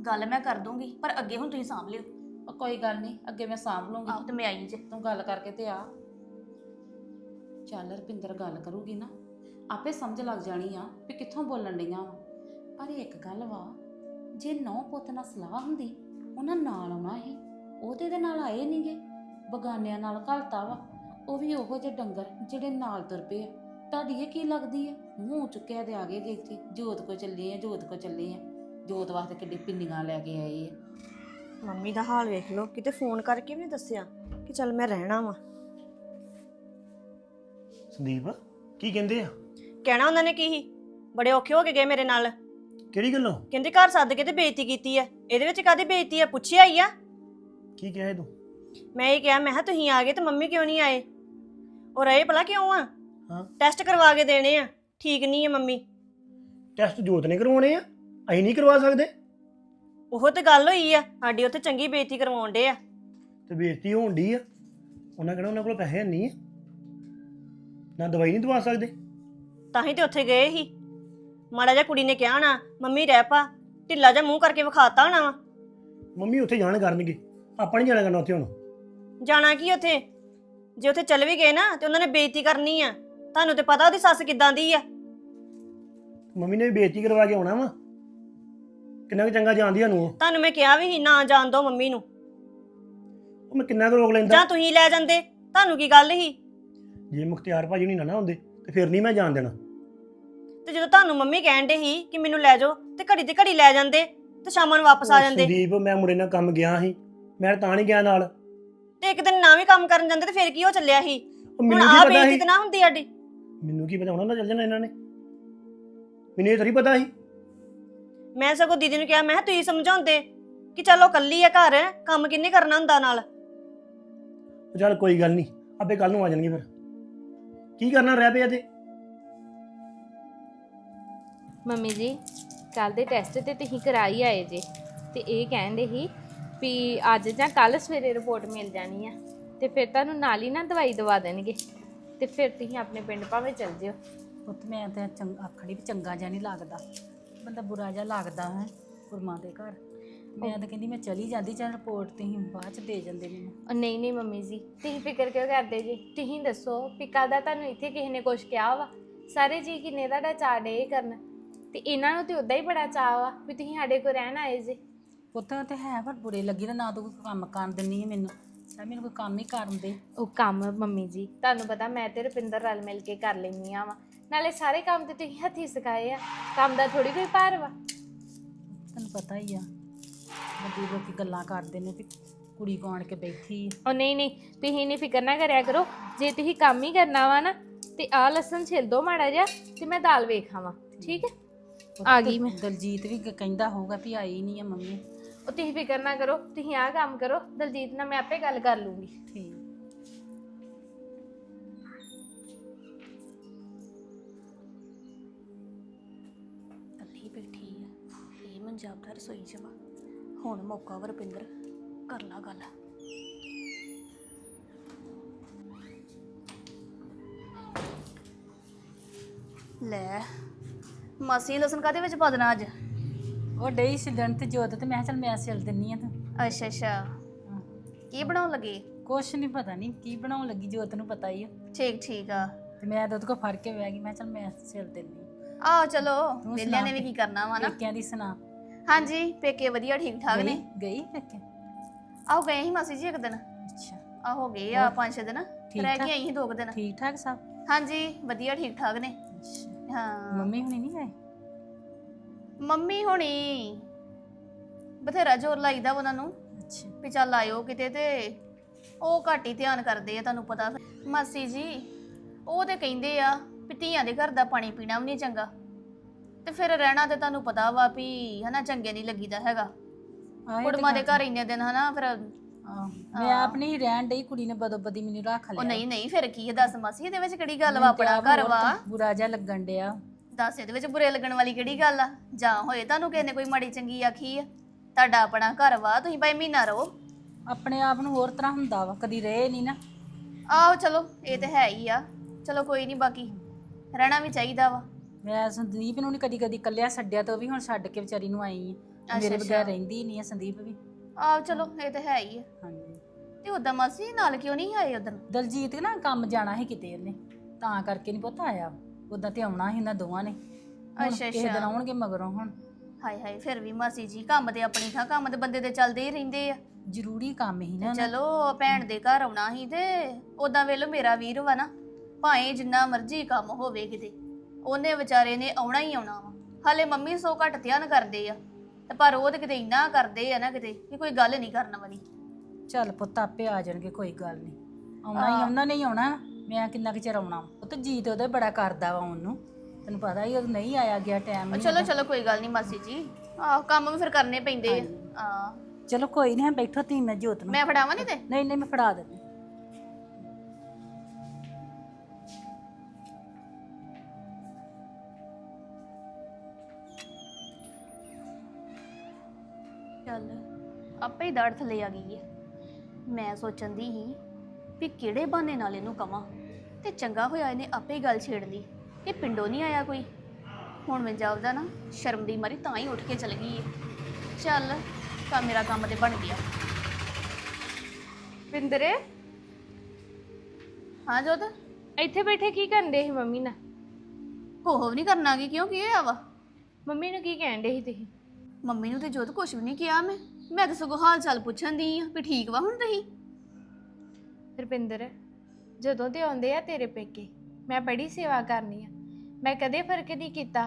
ਗੱਲ ਮੈਂ ਕਰ ਦੂੰਗੀ ਪਰ ਅੱਗੇ ਹੁਣ ਤੁਸੀਂ ਸਾਂਭ ਲਿਓ। ਉਹ ਕੋਈ ਗੱਲ ਨਹੀਂ ਅੱਗੇ ਮੈਂ ਸਾਂਭ ਲੂੰਗੀ। ਆਹ ਤੇ ਮੈਂ ਆਈ ਜੇ। ਤੂੰ ਗੱਲ ਕਰਕੇ ਤੇ ਆ। ਚੱਲ ਰਪਿੰਦਰ ਗੱਲ ਕਰੂਗੀ ਨਾ ਆਪੇ ਸਮਝ ਲੱਗ ਜਾਣੀ ਆ ਵੀ ਕਿੱਥੋਂ ਬੋਲਣ ਡਈਆਂ ਵਾ। ਪਰ ਇੱਕ ਗੱਲ ਵਾ ਜੇ ਨੌ ਪੁੱਤ ਨਾਲ ਸਲਾਹ ਹੁੰਦੀ ਉਹਨਾਂ ਨਾਲ ਆਉਣਾ ਸੀ ਉਹ ਤੇ ਇਹਦੇ ਨਾਲ ਆਏ ਨਹੀਂਗੇ ਬਗਾਨਿਆਂ ਨਾਲ ਘਲਤਾ ਵਾ ਉਹ ਵੀ ਉਹੋ ਜਿਹੇ ਡੰਗਰ ਜਿਹੜੇ ਨਾਲ ਤੁਰ ਪਏ ਆ। ਤੁਹਾਡੀ ਇਹ ਕੀ ਲੱਗਦੀ ਆ? ਮੂੰਹ ਚੁੱਕਿਆ ਤੇ ਆ ਗਏ ਜੇ ਇੱਥੇ ਜੋਤ ਕੋ ਚੱਲੇ ਆ ਜੋਤ ਕੋ ਚੱਲੇ ਆ। ਜੋਤ ਵਾਸਤੇ ਕਿੱਡੀ ਪਿੰਨੀਆਂ ਲੈ ਕੇ ਆਏ ਆ ਮੰਮੀ ਦਾ ਹਾਲ ਵੇਖ ਲਓ ਕਿਤੇ ਫੋਨ ਕਰਕੇ ਵੀ ਨਹੀਂ ਦੱਸਿਆ ਕਿ ਚੱਲ ਮੈਂ ਰਹਿਣਾ ਵਾਂ। ਸੰਦੀਪ ਕੀ ਕਹਿੰਦੇ ਆ? ਕਹਿਣਾ ਉਹਨਾਂ ਨੇ ਕੀ ਸੀ? ਬੜੇ ਔਖੇ ਹੋ ਕੇ ਗਏ ਮੇਰੇ ਨਾਲ। ਕਿਹੜੀ ਗੱਲੋਂ? ਕਹਿੰਦੇ ਘਰ ਸੱਦ ਕੇ ਤੇ ਬੇਇੱਜ਼ਤੀ ਕੀਤੀ ਆ ਇਹਦੇ ਵਿੱਚ ਕਾਦੀ ਬੇਇੱਜ਼ਤੀ ਆ ਪੁੱਛਿਆ ਹੀ ਆ। ਕੀ ਕਿਹਾ ਇਹ ਤੂੰ? ਮੈਂ ਇਹ ਕਿਹਾ ਮੈਂ ਕਿਹਾ ਤੁਸੀਂ ਆ ਗਏ ਤੇ ਮੰਮੀ ਕਿਉਂ ਨਹੀਂ ਆਏ? ਉਹ ਰਹੇ ਭਲਾ ਕਿਉਂ ਆ? ਹਾਂ। ਟੈਸਟ ਕਰਵਾ ਕੇ ਦੇਣੇ ਆ। ਠੀਕ ਨਹੀਂ ਆ ਮੰਮੀ। ਟੈਸਟ ਜੋਤ ਨੇ ਕਰਵਾਉਣੇ ਆ? ਅਸੀਂ ਨਹੀਂ ਕਰਵਾ ਸਕਦੇ। ਉਹ ਤੇ ਗੱਲ ਹੋਈ ਆ ਸਾਡੀ ਉੱਥੇ ਚੰਗੀ ਬੇਇੱਜ਼ਤੀ ਕਰਵਾਉਣ ਡੇ ਆ। ਤੇ ਬੇਇੱਜ਼ਤੀ ਹੋਣ ਡਈ ਆ। ਉਹਨਾਂ ਕਹਿੰਦਾ ਉਹਨਾਂ ਕੋਲ ਪੈਸੇ ਨਹੀਂ ਆ। ਨਾ ਦਵਾਈ ਨਹੀਂ ਦਵਾ ਸਕਦੇ। ਤਾਂ ਹੀ ਤੇ ਉੱਥੇ ਗਏ ਸੀ। ਮਾੜਾ ਜਿਹਾ ਕੁੜੀ ਨੇ ਕਿਹਾ ਨਾ ਮੰਮੀ ਰਹਿ ਪਾ ਢਿੱਲਾ ਜਿਹਾ ਮੂੰਹ ਕਰਕੇ ਵਿਖਾਤਾ ਹੋਣਾ ਵਾ। ਮੰਮੀ ਉੱਥੇ ਜਾਣ ਕਰਨਗੇ। ਆਪਾਂ ਨਹੀਂ ਜਾਣਾ ਕਰਨਾ ਉੱਥੇ ਹੁਣ। ਜਾਣਾ ਕੀ ਉੱਥੇ? ਜੇ ਉੱਥੇ ਚੱਲ ਵੀ ਗਏ ਨਾ ਤੇ ਉਹਨਾਂ ਨੇ ਬੇਇੱਜ਼ਤੀ ਕਰਨੀ ਆ। ਤੁਹਾਨੂੰ ਤੇ ਪਤਾ ਉਹਦੀ ਸੱਸ ਕਿਦਾਂ ਦੀ ਆ। ਮੰਮੀ ਨੇ ਵੀ ਬੇਇੱਜ਼ਤੀ ਕਰਵਾ ਕੇ ਆਉਣਾ ਵਾ। ਕਿੰਨਾ ਕੁ ਚੰਗਾ ਜਾਣਦੀ ਸਾਨੂੰ ਉਹ ਤੁਹਾਨੂੰ ਮੈਂ ਕਿਹਾ ਵੀ ਸੀ ਨਾ ਜਾਣ ਦੋ ਮੰਮੀ ਨੂੰ। ਉਹ ਮੈਂ ਕਿੰਨਾ ਕੁ ਰੋਕ ਲੈਂਦਾ? ਜਾਂ ਤੁਸੀਂ ਲੈ ਜਾਂਦੇ ਤੁਹਾਨੂੰ ਕੀ ਗੱਲ ਸੀ? ਜੇ ਮੁਖਤਿਆਰ ਭਾਜੀ ਨਹੀਂ ਨਾ ਨਾ ਹੁੰਦੇ ਤੇ ਫਿਰ ਨਹੀਂ ਮੈਂ ਜਾਣ ਦੇਣਾ। ਤੇ ਜਦੋਂ ਤੁਹਾਨੂੰ ਮੰਮੀ ਕਹਿਣ ਦੇ ਸੀ ਕਿ ਮੈਨੂੰ ਲੈ ਜਾਓ ਤੇ ਘੜੀ ਤੇ ਘੜੀ ਲੈ ਜਾਂਦੇ ਤੇ ਸ਼ਾਮਾਂ ਨੂੰ ਵਾਪਸ ਆ ਜਾਂਦੇ। ਸੰਦੀਪ ਮੈਂ ਮੁੰਡੇ ਨਾਲ ਕੰਮ ਗਿਆ ਸੀ ਮੈਂ ਤਾਂ ਨਹੀਂ ਗਿਆ ਨਾਲ। ਤੇ ਇੱਕ ਦਿਨ ਨਾ ਵੀ ਕੰਮ ਕਰਨ ਜਾਂਦੇ ਤੇ ਫਿਰ ਕੀ ਹੋ ਚੱਲਿਆ ਸੀ? ਉਹ ਹੁਣ ਮੈਨੂੰ ਆ ਕੀ ਪਤਾ ਬੇਇੱਜ਼ਤੀ ਸੀ ਤਾਂ ਨਾ ਹੁੰਦੀ ਸਾਡੀ। ਮੈਨੂੰ ਕੀ ਪਤਾ ਉਹਨਾਂ ਨਾਲ ਚੱਲ ਜਾਣਾ ਇਹਨਾਂ ਨੇ। ਮੈਨੂੰ ਇਹ ਥੋੜੀ ਪਤਾ ਸੀ। ਮੈਂ ਸਗੋਂ ਦੀਦੀ ਨੂੰ ਕਿਹਾ ਮੈਂ ਕਿਹਾ ਤੁਸੀਂ ਸਮਝਾਉਂਦੇ ਕਿ ਚਲੋ ਕੱਲੀ ਆ ਘਰ ਕੰਮ ਕਿੰਨੇ ਕਰਨਾ ਹੁੰਦਾ ਨਾਲ? ਚੱਲ ਕੋਈ ਗੱਲ ਨਹੀਂ ਆਪੇ ਕੱਲ ਨੂੰ ਆ ਜਾਣਗੇ ਫਿਰ। ਕੀ ਕਰਨਾ ਰਹਿ ਪਿਆ ਤੇ ਮੰਮੀ ਜੀ ਕੱਲ ਦੇ ਟੈਸਟ ਤੇ ਤੁਸੀਂ ਕਰਾਈ ਆਏ ਜੇ ਤੇ ਇਹ ਕਹਿੰਦੇ ਸੀ ਵੀ ਅੱਜ ਜਾਂ ਕੱਲ ਸਵੇਰੇ ਰਿਪੋਰਟ ਮਿਲ ਜਾਣੀ ਆ ਤੇ ਫਿਰ ਤੁਹਾਨੂੰ ਨਾਲ ਹੀ ਨਾ ਦਵਾਈ ਦਵਾ ਦੇਣਗੇ ਤੇ ਫਿਰ ਤੁਸੀਂ ਆਪਣੇ ਪਿੰਡ ਭਾਵੇਂ ਚਲ ਜਿਓ। ਪੁੱਤ ਮੈਂ ਤਾਂ ਚੰਗ ਆਖੜੀ ਵੀ ਚੰਗਾ ਜਿਹਾ ਨਹੀਂ ਲੱਗਦਾ। ਬੰਦਾ ਬੁਰਾ ਜਿਹਾ ਲੱਗਦਾ ਹੈ ਕੁਰਮਾਂ ਦੇ ਘਰ। ਮੈਂ ਤਾਂ ਕਹਿੰਦੀ ਮੈਂ ਚਲੀ ਜਾਂਦੀ ਚਾਹ ਰਿਪੋਰਟ ਤੁਸੀਂ ਬਾਅਦ ਚ ਦੇ ਜਾਂਦੇ ਮੈਨੂੰ। ਉਹ ਨਹੀਂ ਨਹੀਂ ਮੰਮੀ ਜੀ ਤੁਸੀਂ ਫਿਕਰ ਕਿਉਂ ਕਰਦੇ ਜੀ? ਤੁਸੀਂ ਦੱਸੋ ਵੀ ਕੱਲ੍ਹ ਦਾ ਤੁਹਾਨੂੰ ਇੱਥੇ ਕਿਸੇ ਨੇ ਕੁਝ ਕਿਹਾ ਵਾ? ਸਾਰੇ ਜੀ ਕਿੰਨੇ ਤੁਹਾਡਾ ਚਾਅ ਡੇ ਕਰਨ? ਤੇ ਇਹਨਾਂ ਨੂੰ ਤੇ ਉਦਾਂ ਹੀ ਬੜਾ ਚਾਅ ਵਾ ਵੀ ਤੁਸੀਂ ਸਾਡੇ ਕੋਲ ਰਹਿਣ ਆਏ ਜੇ। ਪੁੱਤ ਤੇ ਹੈ ਪਰ ਬੁਰੇ ਲੱਗੀ ਨਾ ਨਾ ਤੂੰ ਕੋਈ ਕੰਮ ਕਰਨ ਦਿੰਨੀ ਹੈ ਮੈਨੂੰ। ਸਾ ਮੈਨੂੰ ਕੋਈ ਕੰਮ ਹੀ ਕਰਨ ਦੇ। ਉਹ ਕੰਮ ਮੰਮੀ ਜੀ ਤੁਹਾਨੂੰ ਪਤਾ ਮੈਂ ਤੇ ਰੁਪਿੰਦਰ ਰਲ ਮਿਲ ਕੇ ਕਰ ਲੈਂਦੀ ਆ ਵਾ। ਨਾਲੇ ਸਾਰੇ ਕੰਮ ਤੇ ਤੁਸੀਂ ਹੱਥੀ ਸਿਖਾਏ ਆ। ਕੰਮ ਦਾ ਥੋੜੀ ਕੋਈ ਭਾਰ ਵਾ। ਤੈਨੂੰ ਪਤਾ ਹੀ ਆ ਵੱਡੀ ਲੋਕੀ ਗੱਲਾਂ ਕਰਦੇ ਨੇ ਵੀ ਕੁੜੀ ਆਣ ਕੇ ਬੈਠੀ ਆ। ਉਹ ਨਹੀਂ ਨਹੀਂ ਤੁਸੀਂ ਨਹੀਂ ਫਿਕਰ ਨਾ ਕਰਿਆ ਕਰੋ। ਜੇ ਤੁਸੀਂ ਕੰਮ ਹੀ ਕਰਨਾ ਵਾ ਨਾ ਤੇ ਆ ਲਸਣ ਛਿਲ ਦੋ ਮਾੜਾ ਜਿਹਾ ਤੇ ਮੈਂ ਦਾਲ ਵੇਖ ਆਵਾਂ। ਠੀਕ ਹੈ ਆ ਗਈ ਮੈਂ। ਦਲਜੀਤ ਵੀ ਕ- ਕਹਿੰਦਾ ਹੋਊਗਾ ਵੀ ਆਈ ਨਹੀਂ ਆ ਮੰਮੀ। ਉਹ ਤੁਸੀਂ ਫਿਕਰ ਨਾ ਕਰੋ ਤੁਸੀਂ ਆਹ ਕੰਮ ਕਰੋ। ਦਲਜੀਤ ਨਾਲ ਮੈਂ ਆਪੇ ਗੱਲ ਕਰ ਲੂੰਗੀ। ਠੀਕ। ਇਹ ਮੰਜਾਬ ਦਾ ਰਸੋਈ ਚ ਵਾ ਹੁਣ ਮੌਕਾ ਵਾ ਰੁਪਿੰਦਰ ਕਰ ਲਾ ਗੱਲ। ਲੈ ਮਾਸੀ ਲਸਣ ਕਾਦੇ ਵਿੱਚ ਪਾ ਦੇਣਾ ਅੱਜ? ਉਹ ਡਈ ਸਿਲਣ ਤੇ ਜੋਤ ਤੇ ਮੈਂ ਕਿਹਾ ਚੱਲ ਮੈਂ ਸਿਲ ਦਿੰਨੀ ਆ ਤੂੰ। ਅੱਛਾ ਅੱਛਾ। ਕੀ ਬਣਾਉਣ ਲੱਗੇ? ਕੁਛ ਨਹੀਂ ਪਤਾ ਨਹੀਂ ਕੀ ਬਣਾਉਣ ਲੱਗੀ ਜੋਤ ਨੂੰ ਪਤਾ ਹੀ ਆ। ਠੀਕ ਠੀਕ ਆ। ਤੇ ਮੈਂ ਉਹਦੇ ਕੋਲ ਫੜ ਕੇ ਬਹਿ ਗਈ ਮੈਂ ਕਿਹਾ ਚੱਲ ਮੈਂ ਸਿਲ ਦਿੰਨੀ ਆਓ ਚਲੋ ਤੂੰ ਵਿਹਲਿਆਂ ਨੇ ਸੁਣਾ ਵੀ ਕੀ ਕਰਨਾ ਵਾ ਨਾ। ਪੇਕਿਆਂ ਦੀ ਸੁਣਾ। ਹਾਂਜੀ ਪੇਕੇ ਵਧੀਆ ਠੀਕ ਠਾਕ ਨੇ? ਗਈ ਗਈ ਪੇਕੇ? ਆਓ ਗਏ ਸੀ ਮਾਸੀ ਜੀ ਇੱਕ ਦਿਨ। ਅੱਛਾ। ਆ ਹੋ ਗਏ ਆ ਪੰਜ ਛੇ ਦਿਨ। ਠੀਕ ਰਹਿ ਠਾਕ? ਗਏ ਅਸੀਂ ਦੋ ਕੁ ਦਿਨ। ਠੀਕ ਠਾਕ ਸਭ? ਹਾਂਜੀ ਵਧੀਆ ਠੀਕ ਠਾਕ ਨੇ। ਅੱਛਾ। ਹਾਂ। ਮੰਮੀ ਹੁਣੀ ਨਹੀਂ ਆਏ ਮੰਮੀ ਹੁਣੀ ਬਥੇਰਾ ਜ਼ੋਰ ਲਾਈਦਾ ਉਹਨਾਂ ਨੂੰ ਅੱਛਾ। ਵੀ ਚੱਲ ਆਇਓ ਕਿਤੇ ਤੇ ਉਹ ਘੱਟ ਹੀ ਧਿਆਨ ਕਰਦੇ ਆ ਤੁਹਾਨੂੰ ਪਤਾ। ਮਾਸੀ ਜੀ ਉਹ ਤੇ ਕਹਿੰਦੇ ਆ ਵੀ ਧੀਆਂ ਦੇ ਘਰ ਦਾ ਪਾਣੀ ਪੀਣਾ ਵੀ ਨਹੀਂ ਚੰਗਾ। ਤੇ ਫਿਰ ਰਹਿਣਾ ਤੇ ਤੁਹਾਨੂੰ ਪਤਾ ਵਾ ਵੀ ਹਨਾ ਚੰਗੇ ਨਹੀਂ ਲੱਗੀਦਾ ਹੈਗਾ। ਆਏ ਤੇ ਕੁੜਮਾਂ ਦੇ ਘਰ ਇੰਨੇ ਦਿਨ ਹਨਾ ਫਿਰ ਆਹੋ। ਮੈਂ ਆਪਣੀ ਰਹਿਣ ਡਈ ਕੁੜੀ ਨੇ ਬਦੋ ਬਦੀ ਮੈਨੂੰ ਰੱਖ ਲਿਆ। ਉਹ ਨਹੀਂ ਨਹੀਂ ਫਿਰ ਕੀ ਹੈ ਦੱਸ ਮਾਸੀ ਇਹਦੇ ਵਿੱਚ ਕਿਹੜੀ ਗੱਲ ਵਾ ਮੈਨੂੰ ਤੇ ਆਪਣਾ ਆਪ ਘਰ ਵਾ? ਬੁਰਾ ਜਿਹਾ ਲੱਗਣ ਡਿਆ। ਦੱਸ ਇਹਦੇ ਵਿੱਚ ਬੁਰੇ ਲੱਗਣ ਵਾਲੀ ਕਿਹੜੀ ਗੱਲ ਆ? ਜਾਂ ਹੋਏ ਤੁਹਾਨੂੰ ਕਿਸੇ ਨੇ ਕੋਈ ਮਾੜੀ ਚੰਗੀ ਆਖੀ ਆ? ਤੁਹਾਡਾ ਆਪਣਾ ਘਰ ਵਾ ਤੁਸੀਂ ਭਾਈ ਮਹੀਨਾ ਰਹੋ। ਆਪਣੇ ਆਪ ਨੂੰ ਹੋਰ ਤਰ੍ਹਾਂ ਹੁੰਦਾ ਵਾ ਕਦੀ ਰਹੇ ਨਹੀਂ ਨਾ। ਆਹੋ ਚਲੋ ਇਹ ਤੇ ਹੈ ਹੀ ਆ। ਚਲੋ ਕੋਈ ਨਹੀਂ ਬਾਕੀ ਰਹਿਣਾ ਵੀ ਚਾਹੀਦਾ ਵਾ। ਮੈਂ ਸੰਦੀਪ ਨੂੰ ਨਹੀਂ ਕਦੀ ਕਦੀ ਕੱਲਿਆ ਛੱਡਿਆ ਤੇ ਉਹ ਵੀ ਹੁਣ ਛੱਡ ਕੇ ਵਿਚਾਰੀ ਨੂੰ ਆਈ ਆ। ਮੇਰੇ ਅੱਛਾ, ਬਗੈਰ ਅੱਛਾ। ਰਹਿੰਦੀ ਨਹੀਂ ਆ ਸੰਦੀਪ ਵੀ। ਆਹੋ ਚਲੋ ਇਹ ਤੇ ਹੈ ਹੀ ਆ। ਹਾਂਜੀ। ਤੇ ਉਦਾਂ ਮਾਸੀ ਨਾਲ ਕਿਉਂ ਨਹੀਂ ਆਏ ਉਦੋਂ ਦਲਜੀਤ ਨਾ ਕੰਮ ਜਾਣਾ ਸੀ ਕਿਤੇ ਉਹਨੇ ਤਾਂ ਕਰਕੇ ਨਹੀਂ ਪੁੱਤ ਆਇਆ। ਉਦਾਂ ਤੇ ਆਉਣਾ ਸੀ ਇਹਨਾਂ ਦੋਵਾਂ ਨੇ। ਹੁਣ ਅੱਛਾ, ਕਿਸੇ ਦਿਨ ਅੱਛਾ। ਆਉਣਗੇ ਮਗਰੋਂ ਹੁਣ। ਹਾਏ ਹਾਏ ਫਿਰ ਵੀ ਮਾਸੀ ਜੀ ਕੰਮ ਤੇ ਆਪਣੀ ਥਾਂ ਕੰਮ ਤੇ ਬੰਦੇ ਦੇ ਚੱਲਦੇ ਹੀ ਰਹਿੰਦੇ ਆ। ਜ਼ਰੂਰੀ ਕੰਮ ਹੀ ਨਾ। ਚਲੋ ਭੈਣ ਦੇ ਘਰ ਆਉਣਾ ਸੀ ਤੇ ਉਦਾਂ ਵੇਲੋ ਮੇਰਾ ਵੀਰ ਵਾ ਨਾ ਭਾਵੇਂ ਜਿੰਨਾ ਮਰਜ਼ੀ ਕੰਮ ਹੋਵੇ ਕਿਤੇ। ਉਹਨੇ ਵਿਚਾਰੇ ਨੇ ਆਉਣਾ ਹੀ ਆਉਣਾ ਵਾ। ਹਾਲੇ ਮੰਮੀ ਸੋ ਘੱਟ ਧਿਆਨ ਕਰਦੇ ਆ। ਤੇ ਪਰ ਉਹ ਤੇ ਕਿਤੇ ਇੰਨਾ ਕਰਦੇ ਆ ਨਾ ਕਿਤੇ ਕਿ ਕੋਈ ਗੱਲ ਨਹੀਂ ਕਰਨ ਵਾਲੀ। ਚੱਲ ਪੁੱਤ ਆਪੇ ਆ ਜਾਣਗੇ ਕੋਈ ਗੱਲ ਨਹੀਂ। ਆਉਣਾ ਹੀ ਉਹਨਾਂ ਨੇ ਹੀ ਆਉਣਾ। ਮੈਂ ਕਿੰਨਾ ਕੁ ਚਿਰ ਆਉਣਾ ਪੁੱਤ ਜੀਤ ਉਹਦੇ ਬੜਾ ਕਰਦਾ ਵਾ ਉਹਨੂੰ। ਤੈਨੂੰ ਪਤਾ ਹੀ ਉਹ ਨਹੀਂ ਆਇਆ ਗਿਆ ਟਾਈਮ ਚਲੋ ਚਲੋ ਕੋਈ ਗੱਲ ਨਹੀਂ ਮਾਸੀ ਜੀ। ਆਹ ਕੰਮ ਵੀ ਫਿਰ ਕਰਨੇ ਪੈਂਦੇ ਆ। ਆ ਚਲੋ ਕੋਈ ਨਹੀਂ ਬੈਠੋ ਤੀ ਮੈਂ ਜੋਤ ਨੂੰ। ਮੈਂ ਫੜਾਵਾਂ ਨਹੀਂ ਤੇ? ਨਹੀਂ ਨਹੀਂ ਮੈਂ ਫੜਾ ਦਿੰਦੀ। ਆਪੇ ਹੀ ਦੜ ਥੱਲੇ ਆ ਗਈ ਹੈ। ਮੈਂ ਸੋਚਣ ਦੀ ਸੀ ਵੀ ਕਿਹੜੇ ਬਹਾਨੇ ਨਾਲ ਇਹਨੂੰ ਕਵਾਂ ਤੇ ਚੰਗਾ ਹੋਇਆ ਇਹਨੇ ਆਪੇ ਹੀ ਗੱਲ ਛੇੜ ਲਈ ਕਿ ਪਿੰਡੋਂ ਨਹੀਂ ਆਇਆ ਕੋਈ। ਹੁਣ ਮੈਂ ਜਾਵਦਾ ਨਾ ਸ਼ਰਮ ਦੀ ਮਾਰੀ ਤਾਂ ਹੀ ਉੱਠ ਕੇ ਚਲ ਗਈ ਹੈ। ਚੱਲ ਤਾਂ ਮੇਰਾ ਕੰਮ ਤੇ ਬਣ ਗਿਆ। ਪਿੰਦਰੇ। ਹਾਂ ਜੋਤ? ਇੱਥੇ ਬੈਠੇ ਕੀ ਕਰਦੇ ਸੀ ਮੰਮੀ ਨਾਲ? ਹੋ ਹੋ ਨਹੀਂ ਕਰਨਾਗੀ ਕਿਉਂ ਕੀ ਹੋਇਆ ਵਾ? ਮੰਮੀ ਨੂੰ ਕੀ ਕਹਿਣ ਦੇ ਸੀ ਤੁਸੀਂ? ਮੰਮੀ ਨੂੰ ਤੇ ਜੋਤ ਕੁਝ ਵੀ ਨਹੀਂ ਕਿਹਾ ਮੈਂ। ਮੈਂ ਤਾਂ ਸਗੋਂ ਹਾਲ ਚਾਲ ਪੁੱਛਣ ਦੀ ਆ ਵੀ ਠੀਕ ਵਾ ਹੁਣ ਰਹੀ ਰੁਪਿੰਦਰ, ਜਦੋਂ ਦੇ ਆਉਂਦੇ ਆ ਤੇਰੇ ਪੇਕੇ, ਮੈਂ ਬੜੀ ਸੇਵਾ ਕਰਨੀ ਆ। ਮੈਂ ਕਦੇ ਫ਼ਰਕ ਨਹੀਂ ਕੀਤਾ।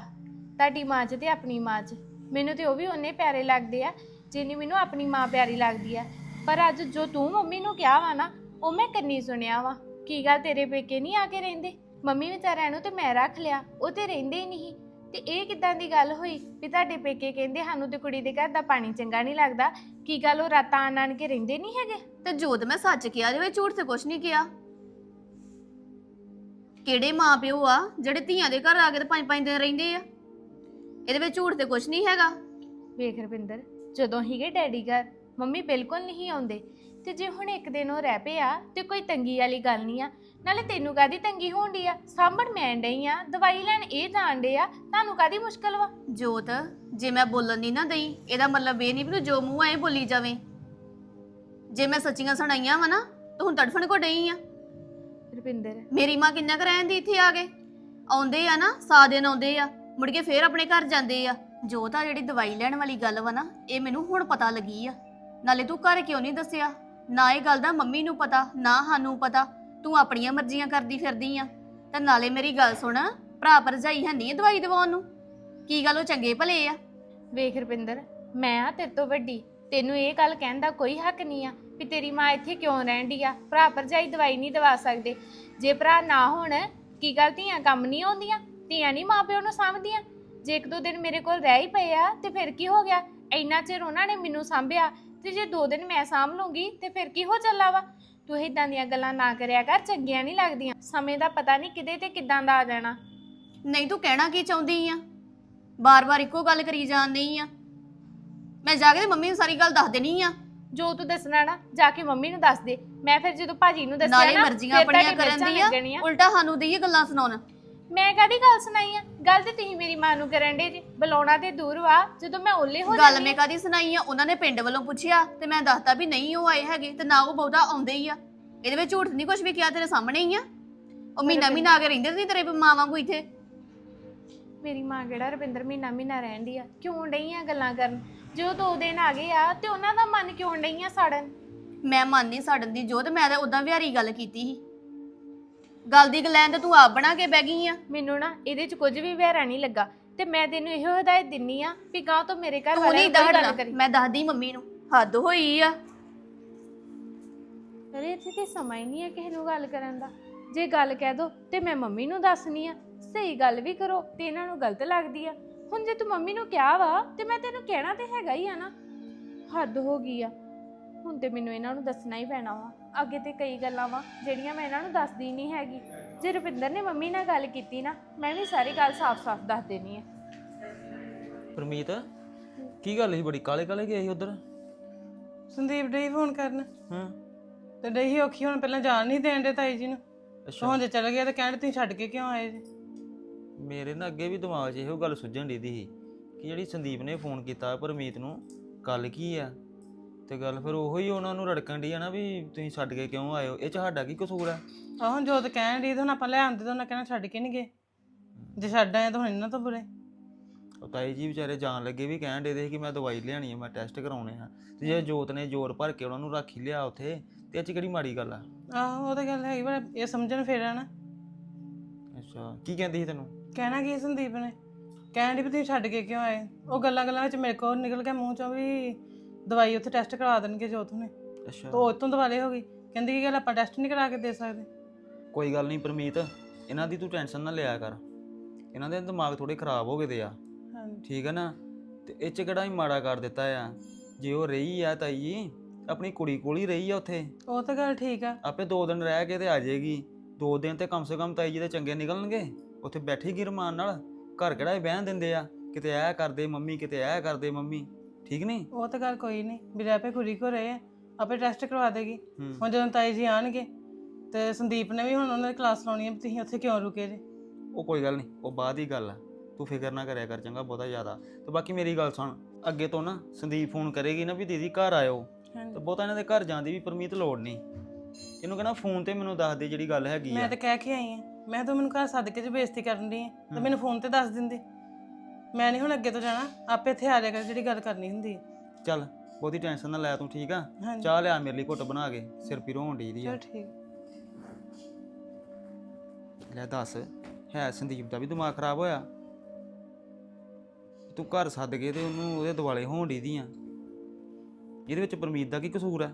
ਤੁਹਾਡੀ ਮਾਂ 'ਚ ਤੇ ਆਪਣੀ ਮਾਂ 'ਚ। ਮੈਨੂੰ ਤੇ ਉਹ ਵੀ ਉਹਨੇ ਪਿਆਰੇ ਲੱਗਦੇ ਆ, ਜਿੰਨੀ ਮੈਨੂੰ ਆਪਣੀ ਮਾਂ ਪਿਆਰੀ ਲੱਗਦੀ ਆ। ਪਰ ਅੱਜ ਜੋ ਤੂੰ ਮੰਮੀ ਨੂੰ ਕਿਹਾ ਵਾ ਨਾ, ਉਹ ਮੈਂ ਕੰਨੀ ਸੁਣਿਆ ਵਾ। ਕੀ ਗੱਲ ਤੇਰੇ ਪੇਕੇ ਨਹੀਂ ਆ ਕੇ ਰਹਿੰਦੇ? ਮੰਮੀ ਵਿਚਾਰਿਆਂ ਨੂੰ ਤੇ ਮੈਂ ਰੱਖ ਲਿਆ, ਉਹ ਤੇ ਰਹਿੰਦੇ ਹੀ ਨਹੀਂ ਤੇ ਇਹ ਕਿਦਾਂ ਦੀ ਗੱਲ ਹੋਈ ਵੀ ਤੁਹਾਡੇ ਪੇਕੇ ਕਹਿੰਦੇ ਸਾਨੂੰ ਤੇ ਕੁੜੀ ਦੇ ਘਰ ਦਾ ਪਾਣੀ ਚੰਗਾ ਨਹੀਂ ਲੱਗਦਾ? ਕੀ ਗੱਲ ਉਹ ਰਾਤਾਂ ਆਣ ਆਣ ਕੇ ਰਹਿੰਦੇ ਨਹੀਂ ਹੈਗੇ? ਤੇ ਜੋਤ ਮੈਂ ਸੱਚ ਕਿਹਾ ਜੇ ਝੂਠ ਤੇ ਕੁਛ ਨਹੀਂ ਕਿਹਾ। ਕਿਹੜੇ ਮਾਂ ਪਿਓ ਆ ਜਿਹੜੇ ਧੀਆਂ ਦੇ ਘਰ ਆ ਕੇ ਤੇ ਪੰਜ ਪੰਜ ਦਿਨ ਰਹਿੰਦੇ ਆ? ਇਹਦੇ ਵਿੱਚ ਝੂਠ ਤੇ ਕੁਛ ਨਹੀਂ ਹੈਗਾ। ਵੇਖ ਰਵਿੰਦਰ ਜਦੋਂ ਹੀਗੇ ਡੈਡੀ ਘਰ ਮੰਮੀ ਬਿਲਕੁਲ ਨਹੀਂ ਆਉਂਦੇ। ਤੇ ਜੇ ਹੁਣ ਇੱਕ ਦਿਨ ਉਹ ਰਹਿ ਪਿਆ ਤੇ ਕੋਈ ਤੰਗੀ ਵਾਲੀ ਗੱਲ ਨਹੀਂ ਆ ਨਾਲੇ ਤੈਨੂੰ ਕਾਦੀ ਤੰਗੀ ਹੋਣੀ ਆ? ਸਾਂਭਣ ਮੈਂ ਡਈ ਆ ਦਵਾਈ ਲੈਣ ਇਹ ਜਾਣ ਡੇ ਆ ਤੁਹਾਨੂੰ ਕਾਦੀ ਮੁਸ਼ਕਲ ਵਾ? ਜੋਤ ਜੇ ਮੈਂ ਬੋਲਣ ਨਹੀਂ ਨਾ ਦਈ ਇਹਦਾ ਮਤਲਬ ਇਹ ਨਹੀਂ ਵੀ ਤੂੰ ਜੋ ਮੂੰਹ ਆਏ ਬੋਲੀ ਜਾਵੇਂ। ਜੇ ਮੈਂ ਸੱਚੀਆਂ ਸੁਣਾਈਆਂ ਵਾ ਨਾ ਤੂੰ ਹੁਣ ਤੜਫਣ ਕੋ ਡਈ ਆ। ਰਵਿੰਦਰ ਮੇਰੀ ਮਾਂ ਕਿੰਨਾ ਕੁ ਰਹਿੰਦੀ ਇੱਥੇ ਆ ਕੇ? ਆਉਂਦੇ ਆ ਨਾ ਸਾ ਦਿਨ ਆਉਂਦੇ ਆ ਮੁੜ ਕੇ ਫੇਰ ਆਪਣੇ ਘਰ ਜਾਂਦੇ ਆ। ਜੋ ਤਾਂ ਜਿਹੜੀ ਦਵਾਈ ਲੈਣ ਵਾਲੀ ਗੱਲ ਵਾ ਨਾ ਇਹ ਮੈਨੂੰ ਹੁਣ ਪਤਾ ਲੱਗੀ ਆ। ਨਾਲੇ ਤੂੰ ਘਰ ਕਿਉਂ ਨਹੀਂ ਦੱਸਿਆ? ਨਾ ਇਹ ਗੱਲ ਦਾ ਮੰਮੀ ਨੂੰ ਪਤਾ ਨਾ ਸਾਨੂੰ ਪਤਾ। ਤੂੰ ਆਪਣੀਆਂ ਮਰਜ਼ੀਆਂ ਕਰਦੀ ਫਿਰਦੀ ਆ। ਤੇ ਨਾਲੇ ਮੇਰੀ ਗੱਲ ਸੁਣ, ਭਰਾ ਭਰਜਾਈ ਹੈ ਨਹੀਂ ਦਵਾਈ ਦਵਾਉਣ ਨੂੰ? ਕੀ ਗੱਲ ਉਹ ਚੰਗੇ ਭਲੇ ਆ? ਵੇਖ ਰੁਪਿੰਦਰ, ਮੈਂ ਆ ਤੇਰੇ ਤੋਂ ਵੱਡੀ। ਤੈਨੂੰ ਇਹ ਗੱਲ ਕਹਿਣ ਦਾ ਕੋਈ ਹੱਕ ਨਹੀਂ ਆ ਵੀ ਤੇਰੀ ਮਾਂ ਇੱਥੇ ਕਿਉਂ ਰਹਿੰਦੀ ਆ। ਭਰਾ ਭਰਜਾਈ ਦਵਾਈ ਨਹੀਂ ਦਵਾ ਸਕਦੇ। ਜੇ ਭਰਾ ਨਾ ਹੋਣ, ਕੀ ਗੱਲ ਧੀਆਂ ਕੰਮ ਨਹੀਂ ਆਉਂਦੀਆਂ? ਧੀਆਂ ਨਹੀਂ ਮਾਪਿਓ ਨੂੰ ਸਾਂਭਦੀਆਂ? ਜੇ ਇੱਕ ਦੋ ਦਿਨ ਮੇਰੇ ਕੋਲ ਰਹਿ ਹੀ ਪਏ ਆ, ਤੇ ਫਿਰ ਕੀ ਹੋ ਗਿਆ? ਇੰਨਾ ਚਿਰ ਉਹਨਾਂ ਨੇ ਮੈਨੂੰ ਸਾਂਭਿਆ, ਤੇ ਜੇ ਦੋ ਦਿਨ ਮੈਂ ਸਾਂਭ ਲੂੰਗੀ, ਤੇ ਫਿਰ ਕੀ ਹੋ ਚੱਲਾ ਵਾ? ਤੂੰ ਇਦਾਂ ਦੀਆਂ ਗੱਲਾਂ ਨਾ ਕਰਿਆ ਕਰ ਚੰਗੀਆਂ ਨਹੀਂ ਲੱਗਦੀਆਂ। ਸਮੇਂ ਦਾ ਪਤਾ ਨਹੀਂ ਕਿਤੇ ਤੇ ਕਿਦਾਂ ਦਾ ਆ ਜਾਣਾ। ਨਹੀਂ ਤੂੰ ਕਹਿਣਾ ਕੀ ਚਾਹੁੰਦੀ ਆ? ਬਾਰ-ਬਾਰ ਇੱਕੋ ਗੱਲ ਕਰੀ ਜਾਂਦੀ ਆ। ਮੈਂ ਜਾ ਕੇ ਤੇ ਮੰਮੀ ਨੂੰ ਸਾਰੀ ਗੱਲ ਦੱਸ ਦੇਣੀ ਆ। ਜੋ ਤੂੰ ਦੱਸਣਾ ਨਾ ਜਾ ਕੇ ਮੰਮੀ ਨੂੰ ਦੱਸ ਦੇ। ਮੈਂ ਫਿਰ ਜਦੋਂ ਭਾਜੀ ਨੂੰ ਦੱਸਿਆ ਨਾਲੇ ਨਾ ਮਰਜ਼ੀਆਂ ਫਿਰ ਆਪਣੀਆਂ ਕਰਨ ਲੱਗਣੀਆਂ। ਉਲਟਾ ਸਾਨੂੰ ਦੀ ਗੱਲਾਂ ਸੁਣਾਉਣ। ਮੈਂ ਕਾਦੀ ਗੱਲ ਸੁਣਾਈ ਆ? ਗੱਲ ਤੇ ਤੁਸੀਂ ਮੇਰੀ ਮਾਂ ਨੂੰ ਕਰਨ ਦੇ ਜੀ। ਬੁਲਾਉਣਾ ਤੇ ਦੂਰ ਵਾ ਜਦੋਂ ਮੈਂ ਓਲੇ ਹੋ ਗੱਲ ਜਾਂਦੀ ਮੈਂ ਕਾਦੀ ਸੁਣਾਈ ਆ? ਉਹਨਾਂ ਨੇ ਪਿੰਡ ਵੱਲੋਂ ਪੁੱਛਿਆ ਤੇ ਮੈਂ ਦੱਸਤਾ ਵੀ ਨਹੀਂ ਉਹ ਆਏ ਹੈਗੇ ਤੇ ਨਾ ਉਹ ਬਹੁਤਾ ਆਉਂਦੇ ਹੀ ਆ। ਇਹਦੇ ਵਿੱਚ ਝੂਠ ਨਹੀਂ ਕੁਝ ਵੀ ਕਿਹਾ ਤੇਰੇ ਸਾਹਮਣੇ ਹੀ ਆ। ਉਹ ਮਹੀਨਾ ਮਹੀਨਾ ਆ ਕੇ ਰਹਿੰਦੇ ਸੀ ਤੇਰੇ ਮਾਂ ਵਾਂਗੂ ਇੱਥੇ? ਮੇਰੀ ਮਾਂ ਕਿਹੜਾ ਰਵਿੰਦਰ ਮਹੀਨਾ ਮਹੀਨਾ ਰਹਿੰਦੀ ਆ? ਕਿਉਂ ਡਈਆਂ ਗੱਲਾਂ ਕਰਨ? ਜੋ ਦੋ ਦਿਨ ਆ ਗਏ ਆ ਤੇ ਉਹਨਾਂ ਦਾ ਮਨ ਕਿਉਂ ਡਈਆਂ ਸਾੜਨ? ਮੈਂ ਮੰਨ ਨਹੀਂ ਛੱਡਣ ਦੀ ਜੋਤ ਮੈਂ ਤਾਂ ਉਦਾਂ ਵਿਹਾਰੀ ਗੱਲ ਕੀਤੀ ਸੀ। ਗੱਲ ਦੀ ਗਲੈਨ ਤੇ ਤੂੰ ਆਪ ਬਣਾ ਕੇ ਬਹਿ ਗਈ ਆ। ਮੈਨੂੰ ਨਾ ਇਹਦੇ ਚ ਕੁਝ ਵੀ ਵਹਿਰਾ ਨਹੀਂ ਲੱਗਾ ਤੇ ਮੈਂ ਤੈਨੂੰ ਇਹੋ ਹਦਾਇਤ ਦਿੰਨੀ ਆ ਵੀ ਗਾਂ ਤੋਂ ਮੇਰੇ ਘਰ ਤੂੰ ਵਾਲਿਆਂ ਨਹੀਂ ਨਾਲ ਕੋਈ ਗੱਲ ਕਰੀ। ਮੈਂ ਦੱਸਦੀ ਮੰਮੀ ਨੂੰ ਹੱਦ ਹੋਈ ਆ। ਅਰੇ ਇੱਥੇ ਤੇ ਸਮਾਂ ਹੀ ਨਹੀਂ ਹੈ ਕਿਸੇ ਨੂੰ ਗੱਲ ਕਰਨ ਦਾ। ਜੇ ਗੱਲ ਕਹਿ ਦੋ ਤੇ ਮੈਂ ਮੰਮੀ ਨੂੰ ਦੱਸਣੀ ਆ। ਸਹੀ ਗੱਲ ਵੀ ਕਰੋ ਤੇ ਇਹਨਾਂ ਨੂੰ ਗਲਤ ਲੱਗਦੀ ਆ। ਹੁਣ ਜੇ ਤੂੰ ਮੰਮੀ ਨੂੰ ਕਿਹਾ ਵਾ ਤੇ ਮੈਂ ਤੈਨੂੰ ਕਹਿਣਾ ਤੇ ਹੈਗਾ ਹੀ ਆ ਨਾ। ਹੱਦ ਹੋ ਗਈ ਆ। ਹੁਣ ਤੇ ਮੈਨੂੰ ਇਹਨਾਂ ਨੂੰ ਦੱਸਣਾ ਹੀ ਪੈਣਾ ਵਾ। ਅੱਗੇ ਤੇ ਕਈ ਗੱਲਾਂ ਵਾ ਜਿਹੜੀਆਂ ਮੈਂ ਇਹਨਾਂ ਨੂੰ ਦੱਸਦੀ ਨਹੀਂ ਹੈਗੀ। ਜੇ ਰੁਪਿੰਦਰ ਨੇ ਮੰਮੀ ਨਾਲ ਗੱਲ ਕੀਤੀ ਨਾ ਮੈਂ ਵੀ ਸਾਰੀ ਗੱਲ ਸਾਫ਼-ਸਾਫ਼ ਦੱਸ ਦੇਣੀ ਆ ਪਰਮੀਤ ਕੀ ਗੱਲ ਸੀ? ਬੜੀ ਕਾਲੇ ਕਾਲੇ ਗਏ ਸੀ ਉਧਰ? ਸੰਦੀਪ ਡਈ ਫੋਨ ਕਰਨ। ਹਾਂ। ਤੇ ਡਈ ਔਖੀ ਹੁਣ ਪਹਿਲਾਂ ਜਾਣ ਨਹੀਂ ਦੇਣ ਦੇ ਤਾਈ ਜੀ ਨੂੰ। ਤੇ ਅੱਛਾ ਹੁਣ ਜੇ ਚਲ ਗਿਆ ਤੇ ਕਹਿਣ ਤੁਸੀਂ ਛੱਡ ਕੇ ਕਿਉਂ ਆਏ ਜੀ? ਮੇਰੇ ਨਾ ਅੱਗੇ ਵੀ ਦਿਮਾਗ 'ਚ ਇਹੋ ਗੱਲ ਸੁੱਝਣ ਦੀ ਸੀ ਕਿ ਜਿਹੜੀ ਸੰਦੀਪ ਨੇ ਫੋਨ ਕੀਤਾ ਪਰਮੀਤ ਨੂੰ ਗੱਲ ਕੀ ਆ? ਤੇ ਗੱਲ ਫਿਰ ਉਹੋ ਹੀ ਉਹਨਾਂ ਨੂੰ ਰੜਕਣ ਦੀ ਆ ਨਾ ਵੀ ਤੁਸੀਂ ਛੱਡ ਕੇ ਕਿਉਂ ਆਏ ਹੋ? ਇਹ 'ਚ ਸਾਡਾ ਕੀ ਕਸੂਰ ਆ? ਆਹ ਜੋਤ ਕਹਿਣ ਡਈ ਤੇ ਹੁਣ ਆਪਾਂ ਲੈ ਆਉਂਦੇ ਤਾਂ ਉਹਨਾਂ ਕਹਿਣਾ ਛੱਡ ਕੇ ਨਹੀਂ ਗਏ। ਜੇ ਛੱਡ ਆਏ ਤਾਂ ਹੁਣ ਇਹਨਾਂ ਤੋਂ ਬੁਰੇ। ਉਹ ਤਾਈ ਜੀ ਵਿਚਾਰੇ ਜਾਣ ਲੱਗੇ ਵੀ ਕਹਿਣ ਦੇ ਦੇ ਕਿ ਮੈਂ ਦਵਾਈ ਲਿਆਣੀ ਆ ਮੈਂ ਟੈਸਟ ਕਰਾਉਣੇ ਆ। ਤੇ ਜੇ ਜੋਤ ਨੇ ਜ਼ੋਰ ਭਰ ਕੇ ਉਹਨਾਂ ਨੂੰ ਰੱਖ ਹੀ ਲਿਆ ਉੱਥੇ ਤੇ ਇਹ 'ਚ ਕਿਹੜੀ ਮਾੜੀ ਗੱਲ ਆ? ਆਹੋ ਉਹ ਤਾਂ ਗੱਲ ਹੈਗੀ ਪਰ ਇਹ ਸਮਝਣ ਫੇਰ ਨਾ। ਅੱਛਾ ਕੀ ਕਹਿੰਦੀ ਸੀ ਤੈਨੂੰ? ਕਹਿਣਾ ਕੀ ਸੰਦੀਪ ਨੇ? ਕਹਿਣ ਡਈ ਵੀ ਤੁਸੀਂ ਛੱਡ ਕੇ ਕਿਉਂ ਆਏ? ਉਹ ਗੱਲਾਂ ਗੱਲਾਂ ਵਿੱਚ ਮੇਰੇ ਕੋਲ ਨਿਕਲ ਗਿਆ ਮੂੰਹ ਚੋਂ ਵੀ ਦਵਾਈ ਉੱਥੇ ਟੈਸਟ ਕਰਾ ਦੇਣਗੇ ਜੋਤ ਨੇ ਅੱਛਾ। ਤਾਂ ਉਤੋਂ ਦਿਵਾਲੇ ਹੋ ਗਈ ਕਹਿੰਦੀ ਕੀ ਗੱਲ ਆਪਾਂ ਟੈਸਟ ਨਹੀਂ ਕਰਾ ਕੇ ਦੇ ਸਕਦੇ। ਕੋਈ ਗੱਲ ਨਹੀਂ ਪਰਮੀਤ ਇਹਨਾਂ ਦੀ ਤੂੰ ਟੈਨਸ਼ਨ ਨਾ ਲਿਆ ਕਰ। ਇਹਨਾਂ ਦੇ ਦਿਮਾਗ ਥੋੜੇ ਖਰਾਬ ਹੋ ਗਏ ਦੇ ਆ। ਹਾਂਜੀ। ਠੀਕ ਹੈ ਨਾ? ਤੇ ਇਹ ਚ ਕਿਹੜਾ ਹੀ ਮਾੜਾ ਕਰ ਦਿੱਤਾ ਆ? ਜੇ ਉਹ ਰਹੀ ਆ ਤਾਈ ਜੀ ਆਪਣੀ ਕੁੜੀ ਕੋਲ ਹੀ ਰਹੀ ਆ ਉੱਥੇ। ਉਹ ਤਾਂ ਗੱਲ ਠੀਕ ਆ। ਆਪੇ ਦੋ ਦਿਨ ਰਹਿ ਕੇ ਤੇ ਆ ਜਾਏਗੀ। ਦੋ ਦਿਨ ਤੇ ਕਮ ਸੇ ਕਮ ਤਾਈ ਜੀ ਦੇ ਚੰਗੇ ਨਿਕਲਣਗੇ। ਉੱਥੇ ਬੈਠੇਗੀ ਰਮਾਨ ਨਾਲ। ਘਰ ਕਿਹੜਾ ਹੀ ਬਹਿਣ ਦਿੰਦੇ ਆ? ਕਿਤੇ ਐ ਕਰਦੇ ਮੰਮੀ ਕਿਤੇ ਐ ਕਰਦੇ ਮੰਮੀ। ਠੀਕ ਨਹੀਂ? ਉਹ ਤਾਂ ਗੱਲ ਕੋਈ ਨਹੀਂ। ਆਪੇ ਕੁੜੀ ਕੋ ਰਹੇ ਆ, ਆਪੇ ਟੈਸਟ ਕਰਵਾ ਦੇਗੀ। ਹੁਣ ਜਦੋਂ ਤਾਈ ਜੀ ਆਣਗੇ ਤੇ ਸੰਦੀਪ ਨੇ ਵੀ ਹੁਣ ਉਹਨਾਂ ਦੀ ਕਲਾਸ ਲਾਉਣੀ ਹੈ ਵੀ ਤੁਸੀਂ ਉੱਥੇ ਕਿਉਂ ਰੁਕੇ ਜੇ? ਉਹ ਕੋਈ ਗੱਲ ਨਹੀਂ ਉਹ ਬਾਅਦ ਦੀ ਗੱਲ ਆ। ਤੂੰ ਫਿਕਰ ਨਾ ਕਰਿਆ ਕਰ ਚੰਗਾ ਬਹੁਤਾ ਜ਼ਿਆਦਾ। ਤੇ ਬਾਕੀ ਮੇਰੀ ਗੱਲ ਸੁਣ ਅੱਗੇ ਤੋਂ ਨਾ ਸੰਦੀਪ ਫੋਨ ਕਰੇਗੀ ਨਾ ਵੀ ਦੀਦੀ ਘਰ ਆਇਓ। ਤੇ ਬਹੁਤਾ ਇਹਨਾਂ ਦੇ ਘਰ ਜਾਣ ਦੀ ਵੀ ਪਰਮੀਤ ਲੋੜ ਨਹੀਂ। ਇਹਨੂੰ ਕਹਿੰਦਾ ਫੋਨ ਤੇ ਮੈਨੂੰ ਦੱਸ ਦੇ ਜਿਹੜੀ ਗੱਲ ਹੈਗੀ ਮੈਂ ਆ। ਤਾਂ ਕਹਿ ਕੇ ਆਈ ਆ ਮੈਂ ਤਾਂ ਮੈਨੂੰ ਘਰ ਸੱਦ ਕੇ ਜੇ ਬੇਇੱਜ਼ਤੀ ਕਰਨ ਦੀ ਤਾਂ ਮੈਨੂੰ ਫੋਨ ਤੇ ਦੱਸ ਦਿੰਦੇ। ਮੈਂ ਨਹੀਂ ਹੁਣ ਅੱਗੇ ਤੋਂ ਜਾਣਾ ਆਪੇ ਇੱਥੇ ਆ ਕਰ ਜਿਹੜੀ ਗੱਲ ਕਰਨੀ ਹੁੰਦੀ ਹੈ। ਚੱਲ ਬਹੁਤੀ ਟੈਨਸ਼ਨ ਨਾ ਲੈ ਤੂੰ ਠੀਕ ਆ? ਹਾਂਜੀ। ਚਾਹ ਲਿਆ ਮੇਰੇ ਲਈ ਘੁੱਟ ਬਣਾ ਕੇ ਸਿਰ ਪੀਰੋਂ ਹੋਣ ਡਈ ਦੀ ਆ। ਚਲੋ ਠੀਕ। ਲੈ ਦੱਸ ਹੈ ਸੰਦੀਪ ਦਾ ਵੀ ਦਿਮਾਗ ਖਰਾਬ ਹੋਇਆ? ਤੂੰ ਘਰ ਸੱਦ ਕੇ ਤੇ ਉਹਨੂੰ ਉਹਦੇ ਦਿਵਾਲੇ ਹੋਣ ਦੀ ਦੀਆਂ। ਇਹਦੇ ਵਿੱਚ ਪਰਮੀਤ ਦਾ ਕੀ ਕਸੂਰ ਹੈ?